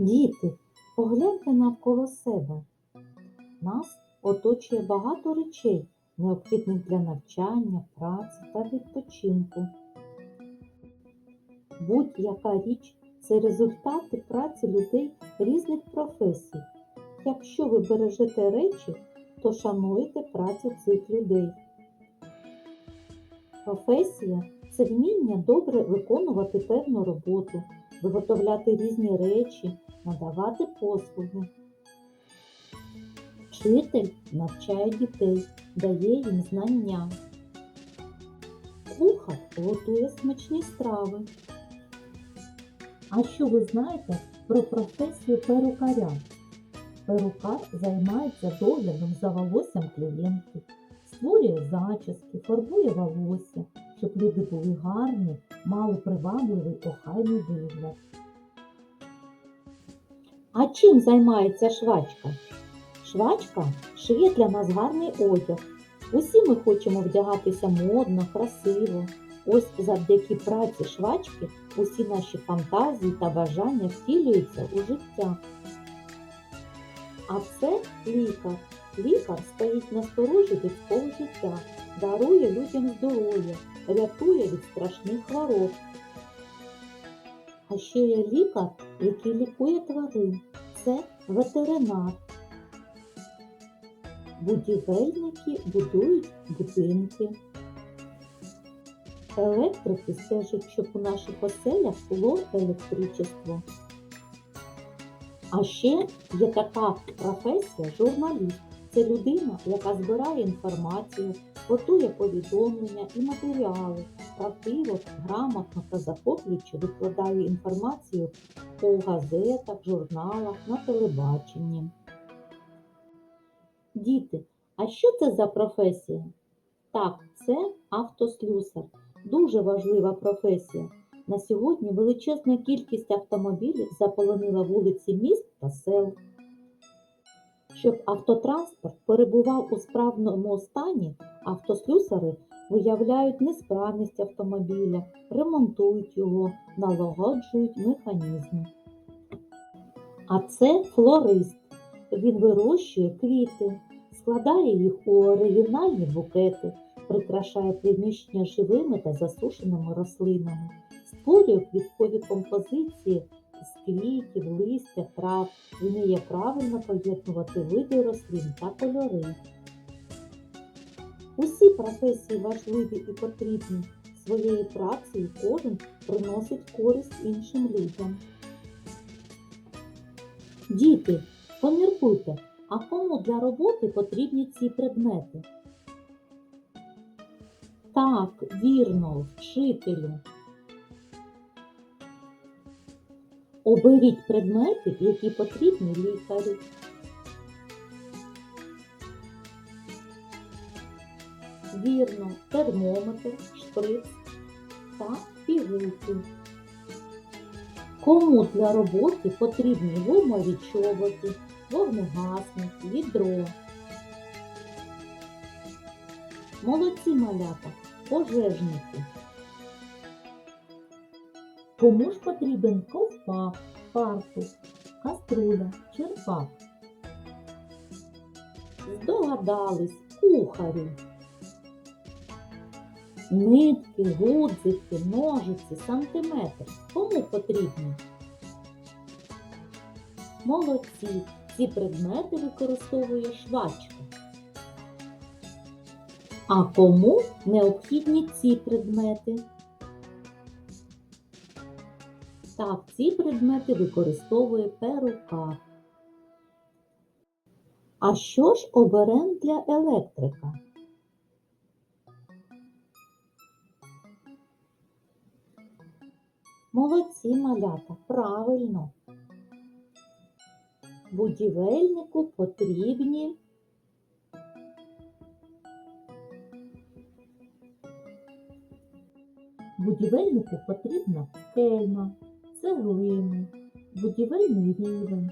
Діти, погляньте навколо себе. Нас оточує багато речей, необхідних для навчання, праці та відпочинку. Будь-яка річ це результати праці людей різних професій. Якщо ви бережете речі, то шануєте працю цих людей. Професія це вміння добре виконувати певну роботу, виготовляти різні речі, надавати послуги. Вчитель навчає дітей, дає їм знання. Кухар готує смачні страви. А що ви знаєте про професію перукаря? Перукар займається доглядом за волоссям клієнтів, створює зачіски, фарбує волосся, щоб люди були гарні, мали привабливий охайний вигляд. А чим займається швачка? Швачка шиє для нас гарний одяг. Усі ми хочемо вдягатися модно, красиво. Ось завдяки праці швачки усі наші фантазії та бажання втілюються у життя. А це лікар. Лікар стоїть на сторожі людського життя, дарує людям здоров'я, рятує від страшних хвороб. А ще є лікар, який лікує тварин. Це ветеринар. Будівельники будують будинки. Електрики стежать, щоб у наших оселях було електричество. А ще є така професія журналіст. Це людина, яка збирає інформацію, готує повідомлення і матеріали, правдиво, грамотно та захоплюючи викладає інформацію у газетах, журналах, на телебаченні. Діти, а що це за професія? Так, це автослюсар. Дуже важлива професія. На сьогодні величезна кількість автомобілів заполонила вулиці міст та сел. Щоб автотранспорт перебував у справному стані, автослюсари виявляють несправність автомобіля, ремонтують його, налагоджують механізми. А це флорист. Він вирощує квіти, складає їх у оригінальні букети, прикрашає приміщення живими та засушеними рослинами, створює квіткові композиції з квітів, листя, трав, вміє правильно поєднувати види рослин та кольори. Усі професії важливі і потрібні. Своєю працею кожен приносить користь іншим людям. Діти, поміркуйте, а кому для роботи потрібні ці предмети? Так, вірно, вчителю. Оберіть предмети, які потрібні лікарю. Вірно, термометр, шприц та пігулки. Кому для роботи потрібні гумові чоботи, вогнегасник, відро. Молодці малята, пожежники. Кому ж потрібен ковпак, фартук, каструля, черпак? Здогадались кухарю. Нитки, гудзики, ножиці, сантиметр. Кому потрібні? Молодці. Ці предмети використовує швачка. А кому необхідні ці предмети? Так, ці предмети використовує перукар. А що ж оберем для електрика? Молодці малята, правильно. Будівельнику потрібні Будівельнику потрібна кельма, цеглини, будівельний рівень,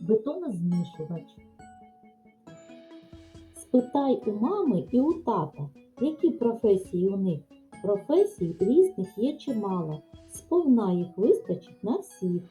бетонозмішувач. Спитай у мами і у тата, які професії у них. Професій різних є чимало, сповна їх вистачить на всіх.